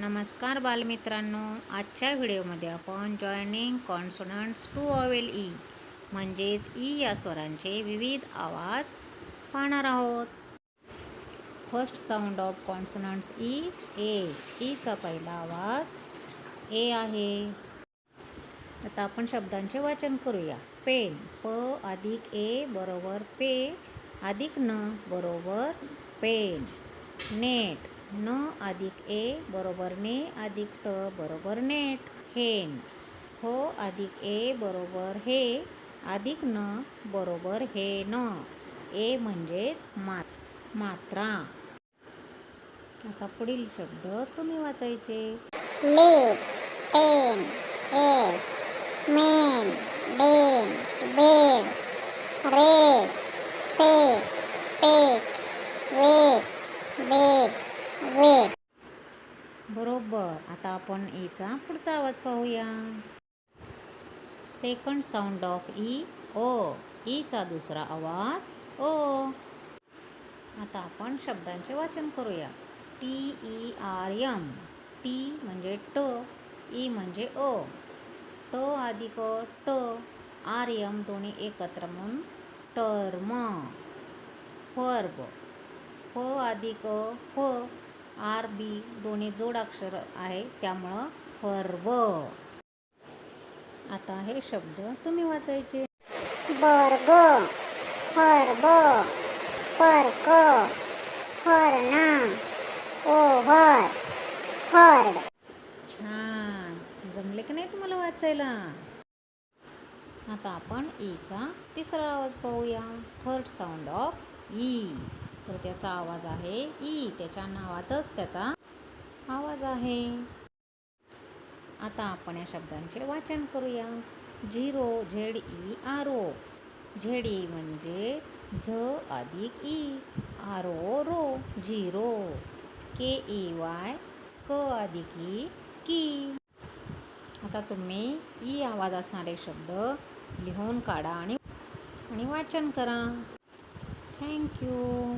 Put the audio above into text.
नमस्कार बालमित्रांनो आजच्या व्हिडिओमध्ये आपण joining consonants to vowel E म्हणजेच ई या स्वरांचे विविध आवाज पाहणार आहोत. First sound of consonants E ए ईचा पहिला आवाज ए आहे. आता आपण शब्दांचे वाचन करूया. पेन प अधिक ए बरोबर पे अधिक न बरोबर पेन नेट. न अधिक ए बरोबर ने अधिक ट बरोबर नेट. हेन. हो अधिक ए बरोबर हे अधिक न बरोबर हे न. ए म्हणजेच मात मात्रा. आता पुढील शब्द तुम्ही वाचायचे. lead, pen, s, man, den, bed, wet. बरोबर. आता आपण ईचा पुढचा आवाज पाहूया. सेकंड साऊंड ऑफ ई ओ ईचा दुसरा आवाज ओ आता आपण शब्दांचे वाचन करूया. T E R M T म्हणजे ट ई म्हणजे ओ ट अधिक ट. आर यम दोन्ही एकत्र म्हणून टर्म. फर्ब फ अधिक फ. आर बी दोन्ही जोडाक्षर आहे त्यामुळं फर्ब आता हे शब्द तुम्ही वाचायचे. बर्ग फर्ब पर्क फरणा ओव्हर फर्ड. छान. जमले की नाही तुम्हाला वाचायला? आता आपण ईचा तिसरा आवाज पाहूया. थर्ड साऊंड ऑफ ई तर त्याचा आवाज आहे ई. त्याच्या नावातच त्याचा आवाज आहे. आता आपण या शब्दांचे वाचन करूया. Zero Z E R. O Z E म्हणजे झ अधिक ई. आर ओ रो झिरो. के ई वाय क अधिक ई की. आता तुम्ही ई आवाज असणारे शब्द लिहून काढा आणि आणि वाचन करा. थँक्यू